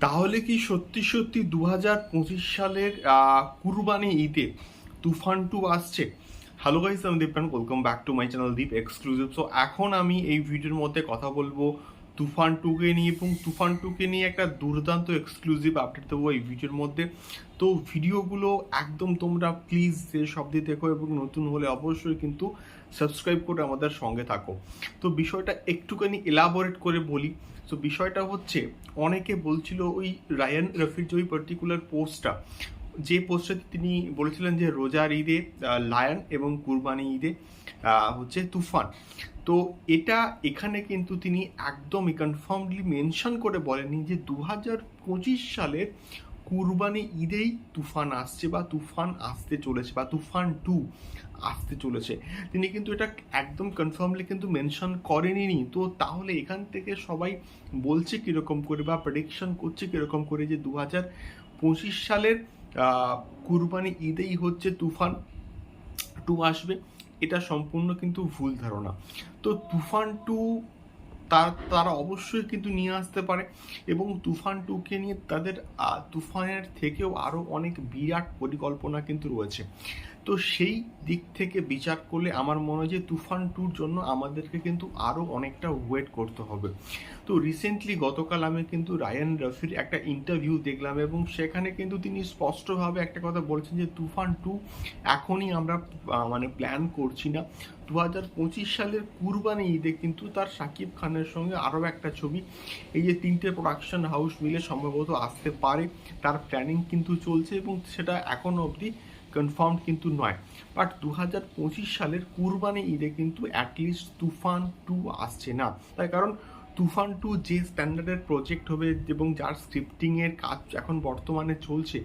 তাহলে কি সত্যি সত্যি দু হাজার পঁচিশ সালের কুরবানি ঈদে তুফান টু আসছে? হ্যালো গাইস আমি Dipan welcome back to my channel Deep exclusive so এখন আমি এই ভিডিওর মধ্যে কথা বলব তুফান টুকে নিয়ে এবং তুফান টুকে নিয়ে একটা দুর্দান্ত এক্সক্লুসিভ আপডেট দেবো এই ভিডিওর মধ্যে। তো ভিডিওগুলো একদম তোমরা প্লিজ যে শব্দে দেখো এবং নতুন হলে অবশ্যই কিন্তু সাবস্ক্রাইব করে আমাদের সঙ্গে থাকো। তো বিষয়টা একটুখানি এলাবোরেট করে বলি। তো বিষয়টা হচ্ছে, অনেকে বলছিল ওই রায়ান রফির যে ওই পার্টিকুলার পোস্টটা যে পোস্টে তিনি বলেছিলেন যে রোজার ঈদে লায়ন এবং কুরবানি ঈদে হচ্ছে তুফান। তো এটা এখানে কিন্তু তিনি একদমই কনফার্মলি মেনশন করে বলেনি যে দু হাজার পঁচিশ সালের কুরবানি ঈদেই তুফান আসছে বা তুফান আসতে চলেছে বা তুফান টু আসতে চলেছে। তিনি কিন্তু এটা একদম কনফার্মলি কিন্তু মেনশন করেনি তো তাহলে এখান থেকে সবাই বলছে কীরকম করে বা প্রেডিকশন করছে কীরকম করে যে দু হাজার পঁচিশ সালের কুরবানি ঈদেই হচ্ছে তুফান টু আসবে। এটা সম্পূর্ণ কিন্তু ভুল ধারণা। তো তুফান টু তার তারা অবশ্যই কিন্তু নিয়ে আসতে পারে। এবং তুফান টুকে নিয়ে তাদের তুফানের থেকেও আরও অনেক বিরাট পরিকল্পনা কিন্তু রয়েছে। তো সেই দিক থেকে বিচার করলে আমার মনে হয় যে তুফান টুর জন্য আমাদেরকে কিন্তু আরও অনেকটা ওয়েট করতে হবে। তো রিসেন্টলি গতকাল আমি কিন্তু রায়ান রফির একটা ইন্টারভিউ দেখলাম এবং সেখানে কিন্তু তিনি স্পষ্টভাবে একটা কথা বলেছেন যে তুফান টু এখনই আমরা মানে প্ল্যান করছি না। দু হাজার পঁচিশ সালের কুরবানি ঈদে কিন্তু তার সাকিব খানের সঙ্গে আরও একটা ছবি। এই যে তিনটে প্রোডাকশন হাউস মিলে সম্ভবত আসতে পারে। তার প্ল্যানিং কিন্তু চলছে এবং সেটা এখন অবধি কনফার্ম কিন্তু নয়। বাট দু হাজার পঁচিশ সালের কুরবানি ঈদে কিন্তু অ্যাটলিস্ট তুফান টু আসছে না। তার কারণ তুফান টু যে স্ট্যান্ডার্ডের প্রজেক্ট হবে এবং যার স্ক্রিপ্টিংয়ের কাজ এখন বর্তমানে চলছে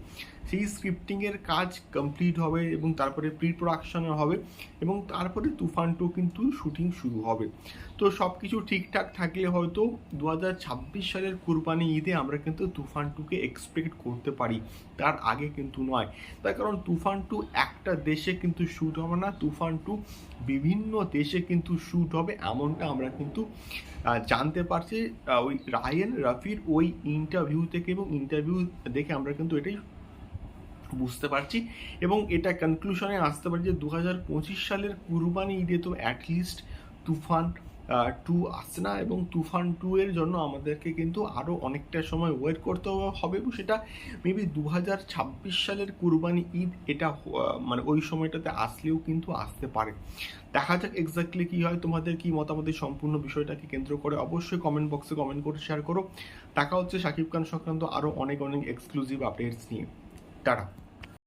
সেই স্ক্রিপ্টিংয়ের কাজ কমপ্লিট হবে এবং তারপরে প্রি প্রোডাকশনে হবে এবং তারপরে তুফান টু কিন্তু শুটিং শুরু হবে। তো সব কিছু ঠিকঠাক থাকলে হয়তো দু হাজার ছাব্বিশ সালের কুরবানি ঈদে আমরা কিন্তু তুফান টুকে এক্সপেক্ট করতে পারি তার আগে কিন্তু নয়। তার কারণ তুফান টু একটা দেশে কিন্তু শ্যুট হবে না তুফান টু বিভিন্ন দেশে কিন্তু শ্যুট হবে এমনটা আমরা কিন্তু আহ, জানতে পারছি ওই রায়েন রাফির ওই ইন্টারভিউ থেকে এবং ইন্টারভিউ দেখে আমরা কিন্তু এটাই বুঝতে পারছি এবং এটা কনক্লুশনে আসতে পারি যে দু হাজার পঁচিশ সালের কুরবানি ঈদে তো অ্যাটলিস্ট তুফান টু আসছে না এবং তুফান টু এর জন্য আমাদেরকে কিন্তু আরও অনেকটা সময় ওয়েট করতে হবে এবং সেটা মেবি দু হাজার ছাব্বিশ সালের কুরবানি ঈদ এটা মানে ওই সময়টাতে আসলেও কিন্তু আসতে পারে। দেখা যাক এক্স্যাক্টলি কী হয়, তোমাদের কি মতামত সম্পূর্ণ বিষয়টাকে কেন্দ্র করে অবশ্যই কমেন্ট বক্সে কমেন্ট করে শেয়ার করো। দেখা হচ্ছে শাকিব খান সংক্রান্ত আরও অনেক অনেক এক্সক্লুসিভ আপডেটস নিয়ে। টাটা।